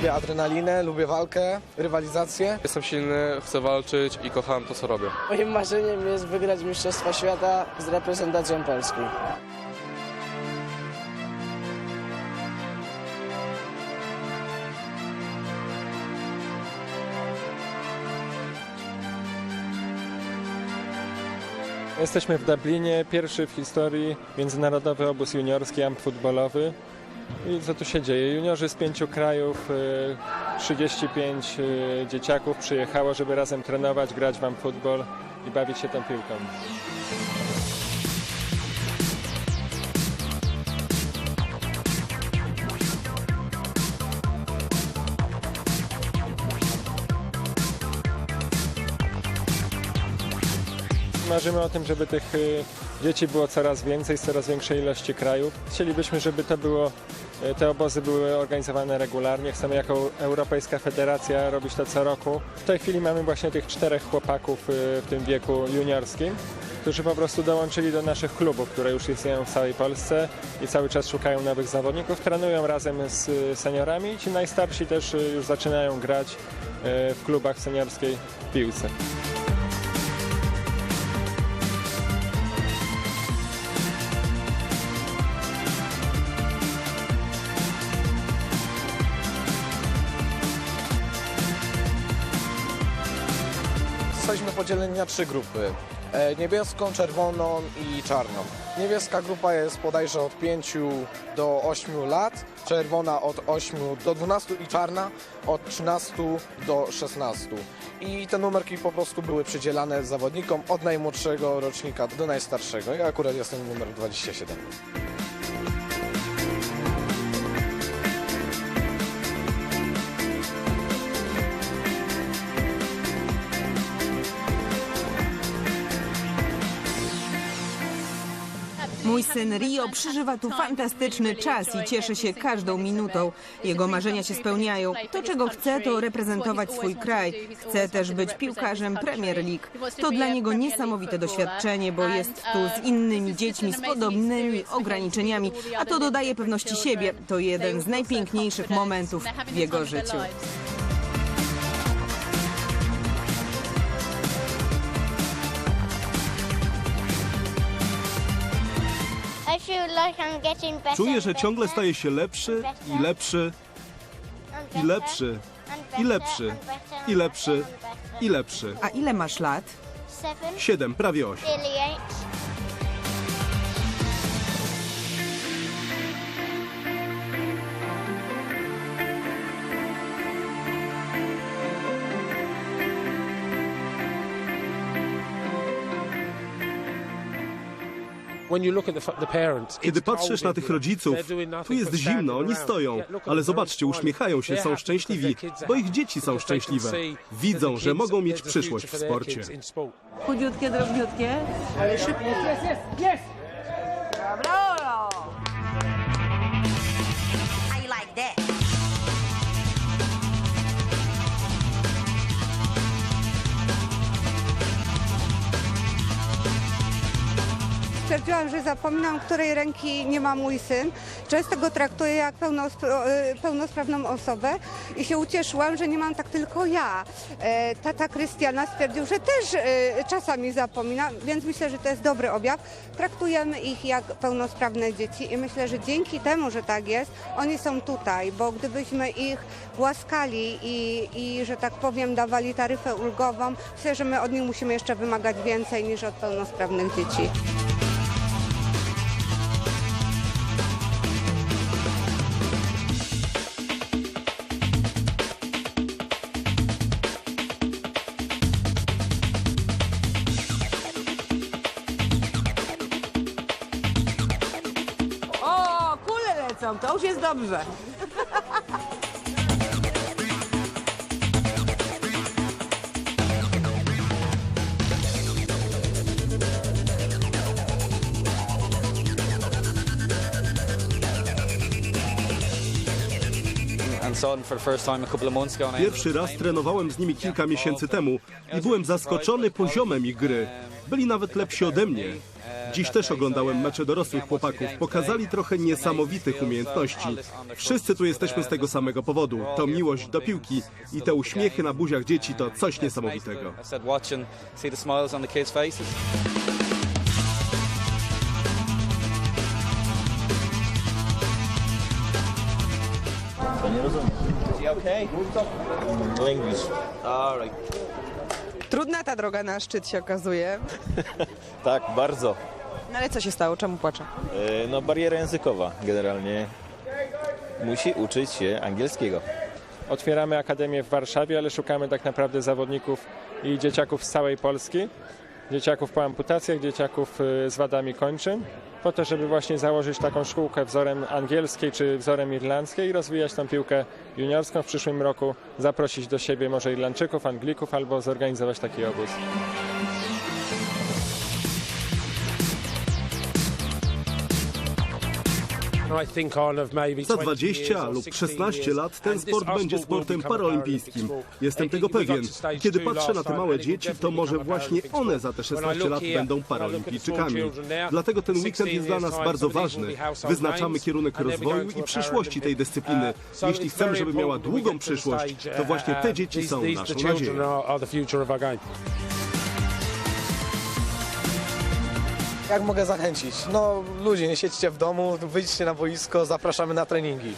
Lubię adrenalinę, lubię walkę, rywalizację. Jestem silny, chcę walczyć i kocham to, co robię. Moim marzeniem jest wygrać Mistrzostwa Świata z reprezentacją Polski. Jesteśmy w Dublinie, pierwszy w historii międzynarodowy obóz juniorski, amp futbolowy. I co tu się dzieje? Juniorzy z pięciu krajów, y, 35 y, dzieciaków przyjechało, żeby razem trenować, grać wam futbol i bawić się tą piłką. Marzymy o tym, żeby tych y, dzieci było coraz więcej, z coraz większej ilości krajów. Chcielibyśmy, żeby to było, y, te obozy były organizowane regularnie. Chcemy jako Europejska Federacja robić to co roku. W tej chwili mamy właśnie tych czterech chłopaków y, w tym wieku juniorskim, którzy po prostu dołączyli do naszych klubów, które już istnieją w całej Polsce i cały czas szukają nowych zawodników. Trenują razem z seniorami. Ci najstarsi też już zaczynają grać w klubach seniorskiej piłce. Zostaliśmy podzieleni na trzy grupy. E, Niebieską, czerwoną i czarną. Niebieska grupa jest bodajże od 5 do 8 lat, czerwona od 8 do 12 i czarna od 13 do 16. I te numerki po prostu były przydzielane zawodnikom od najmłodszego rocznika do najstarszego. Ja akurat jestem numer 27. Mój syn Rio przeżywa tu fantastyczny czas i cieszy się każdą minutą. Jego marzenia się spełniają. To, czego chce, to reprezentować swój kraj. Chce też być piłkarzem Premier League. To dla niego niesamowite doświadczenie, bo jest tu z innymi dziećmi z podobnymi ograniczeniami, a to dodaje pewności siebie. To jeden z najpiękniejszych momentów w jego życiu. Czuję, że ciągle staje się lepszy i lepszy i lepszy i lepszy i lepszy i lepszy. A ile masz lat? Siedem, prawie osiem. Kiedy patrzysz na tych rodziców, tu jest zimno, oni stoją, ale zobaczcie, uśmiechają się, są szczęśliwi, bo ich dzieci są szczęśliwe. Widzą, że mogą mieć przyszłość w sporcie. Chudziutkie, drobniutkie. How you Stwierdziłam, że zapominam, której ręki nie ma mój syn. Często go traktuję jak e, pełnosprawną osobę i się ucieszyłam, że nie mam tak tylko ja. E, Tata Krystiana stwierdził, że też e, czasami zapomina, więc myślę, że to jest dobry objaw. Traktujemy ich jak pełnosprawne dzieci i myślę, że dzięki temu, że tak jest, oni są tutaj, bo gdybyśmy ich głaskali i, i że tak powiem, dawali taryfę ulgową, myślę, że my od nich musimy jeszcze wymagać więcej niż od pełnosprawnych dzieci. To już jest dobrze. Pierwszy raz trenowałem z nimi kilka miesięcy temu i byłem zaskoczony poziomem ich gry. Byli nawet lepsi ode mnie. Dziś też oglądałem mecze dorosłych chłopaków. Pokazali trochę niesamowitych umiejętności. Wszyscy tu jesteśmy z tego samego powodu. To miłość do piłki i te uśmiechy na buziach dzieci to coś niesamowitego. Trudna ta droga na szczyt się okazuje. Tak, bardzo. No ale co się stało? Czemu płacze? E, No bariera językowa generalnie. Musi uczyć się angielskiego. Otwieramy akademię w Warszawie, ale szukamy tak naprawdę zawodników i dzieciaków z całej Polski. Dzieciaków po amputacjach, dzieciaków y, z wadami kończyn, po to, żeby właśnie założyć taką szkółkę wzorem angielskiej czy wzorem irlandzkiej i rozwijać tą piłkę juniorską w przyszłym roku, zaprosić do siebie może Irlandczyków, Anglików albo zorganizować taki obóz. Za 20 lub 16 lat ten sport będzie sportem paraolimpijskim. Jestem tego pewien. Kiedy patrzę na te małe dzieci, to może właśnie one za te 16 lat będą paraolimpijczykami. Dlatego ten weekend jest dla nas bardzo ważny. Wyznaczamy kierunek rozwoju i przyszłości tej dyscypliny. Jeśli chcemy, żeby miała długą przyszłość, to właśnie te dzieci są naszą nadzieją. Jak mogę zachęcić? No ludzie, nie siedźcie w domu, wyjdźcie na boisko, zapraszamy na treningi.